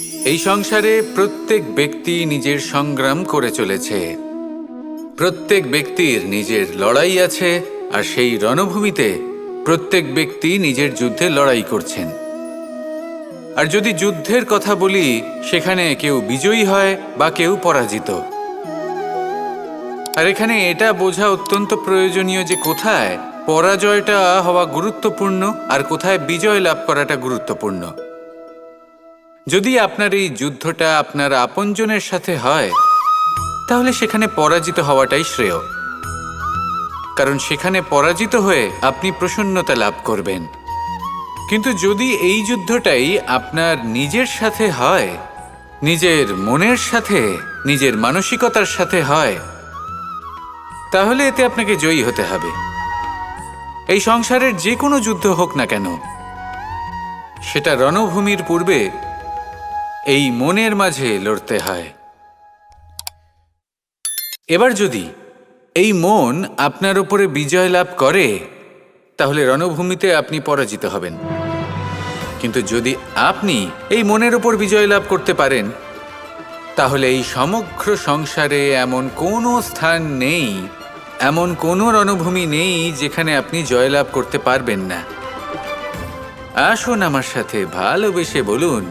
এই সংসারে প্রত্যেক ব্যক্তি নিজের সংগ্রাম করে চলেছে। প্রত্যেক ব্যক্তির নিজের লড়াই আছে আর সেই রণভূমিতে প্রত্যেক ব্যক্তি নিজের যুদ্ধে লড়াই করছেন। আর যদি যুদ্ধের কথা বলি, সেখানে কেউ বিজয়ী হয় বা কেউ পরাজিত। আর এখানে এটা বোঝা অত্যন্ত প্রয়োজনীয় যে কোথায় পরাজয়টা হওয়া গুরুত্বপূর্ণ আর কোথায় বিজয় লাভ করাটা গুরুত্বপূর্ণ। যদি আপনার এই যুদ্ধটা আপনার আপনজনের সাথে হয়, তাহলে সেখানে পরাজিত হওয়াটাই শ্রেয়। কারণ সেখানে পরাজিত হয়ে আপনি প্রসন্নতা লাভ করবেন। কিন্তু যদি এই যুদ্ধটাই আপনার নিজের সাথে হয়, নিজের মনের সাথে, নিজের মানসিকতার সাথে হয়, তাহলে এতে আপনাকে জয়ী হতে হবে। এই সংসারের যে কোনো যুদ্ধ হোক না কেন, সেটা রণভূমির পূর্বে এই মনের মাঝে লড়তে হয়। এবার যদি এই মন আপনার উপরে বিজয় লাভ করে, তাহলে রণভূমিতে আপনি পরাজিত হবেন। কিন্তু যদি আপনি এই মনের উপর বিজয় লাভ করতে পারেন, তাহলে এই সমগ্র সংসারে এমন কোনো স্থান নেই, এমন কোনো রণভূমি নেই যেখানে আপনি জয়লাভ করতে পারবেন না। আসুন আমার সাথে ভালোবেসে বলুন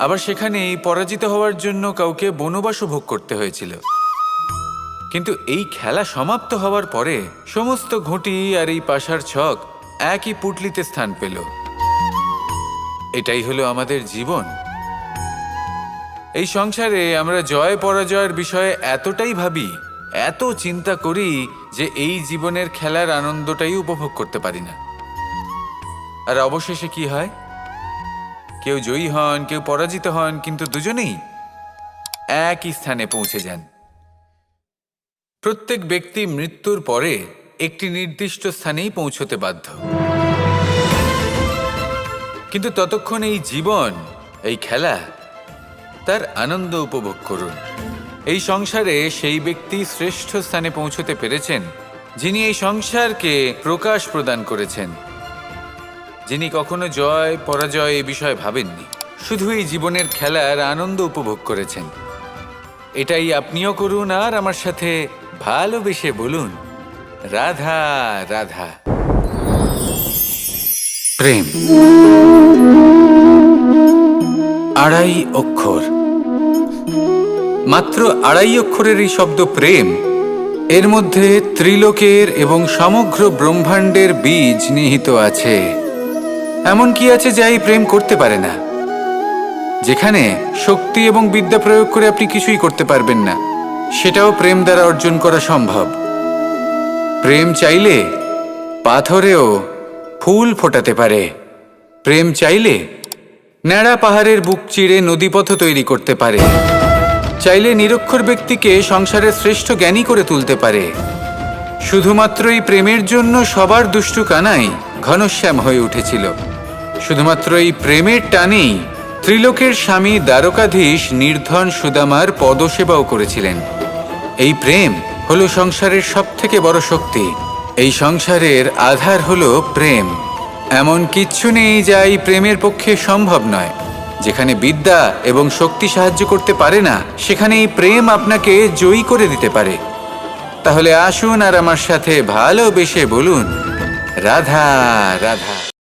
আবার সেখানে পরাজিত হওয়ার জন্য কাউকে বনবাসও ভোগ করতে হয়েছিল। কিন্তু এই খেলা সমাপ্ত হওয়ার পরে সমস্ত ঘুঁটি আর এই পাশার ছক একই পুটলিতে স্থান পেল। এটাই হলো আমাদের জীবন। এই সংসারে আমরা জয় পরাজয়ের বিষয়ে এতটাই ভাবি, এত চিন্তা করি যে এই জীবনের খেলার আনন্দটাই উপভোগ করতে পারি না। আর অবশেষে কি হয়? কেউ জয়ী হন, কেউ পরাজিত হন, কিন্তু দুজনেই একই স্থানে পৌঁছে যান। প্রত্যেক ব্যক্তি মৃত্যুর পরে একটি নির্দিষ্ট স্থানেই পৌঁছতে বাধ্য। কিন্তু ততক্ষণ এই জীবন, এই খেলা, তার আনন্দ উপভোগ করুন। এই সংসারে সেই ব্যক্তি শ্রেষ্ঠ স্থানে পৌঁছতে পেরেছেন, যিনি এই সংসারকে প্রকাশ প্রদান করেছেন। যিনি কখনো জয়, পরাজয় এ বিষয়ে ভাবেননি। শুধু এই জীবনের খেলার আনন্দ উপভোগ করেছেন। এটাই আপনিও করুন আর আমার সাথে ভালোবেসে বলুন, রাধা রাধা। প্রেম। আড়াই অক্ষর। মাত্র আড়াই অক্ষরের এই শব্দ প্রেম, এর মধ্যে ত্রিলোকের এবং সমগ্র ব্রহ্মাণ্ডের বীজ নিহিত আছে। এমন কি আছে যা এই প্রেম করতে পারে না? যেখানে শক্তি এবং বিদ্যা প্রয়োগ করে আপনি কিছুই করতে পারবেন না, সেটাও প্রেম দ্বারা অর্জন করা সম্ভব। প্রেম চাইলে পাথরেও ফুল ফোটাতে পারে। প্রেম চাইলে ন্যাড়া পাহাড়ের বুক চিড়ে নদীপথ তৈরি করতে পারে। চাইলে নিরক্ষর ব্যক্তিকে সংসারের শ্রেষ্ঠ জ্ঞানী করে তুলতে পারে। শুধুমাত্র এই প্রেমের জন্য সবার দুষ্টু কানাই ঘনশ্যাম হয়ে উঠেছিল। শুধুমাত্র এই প্রেমের টানেই ত্রিলোকের স্বামী দ্বারকাধীশ নির্ধন সুদামার পদসেবাও করেছিলেন। এই প্রেম হলো সংসারের সব থেকে বড় শক্তি। এই সংসারের আধার হলো প্রেম। এমন কিচ্ছু নেই যা এই প্রেমের পক্ষে সম্ভব নয়। যেখানে বিদ্যা এবং শক্তি সাহায্য করতে পারে না, সেখানে এই প্রেম আপনাকে জয়ী করে দিতে পারে। তাহলে আসুন আর আমার সাথে ভালোবেসে বলুন, রাধা রাধা।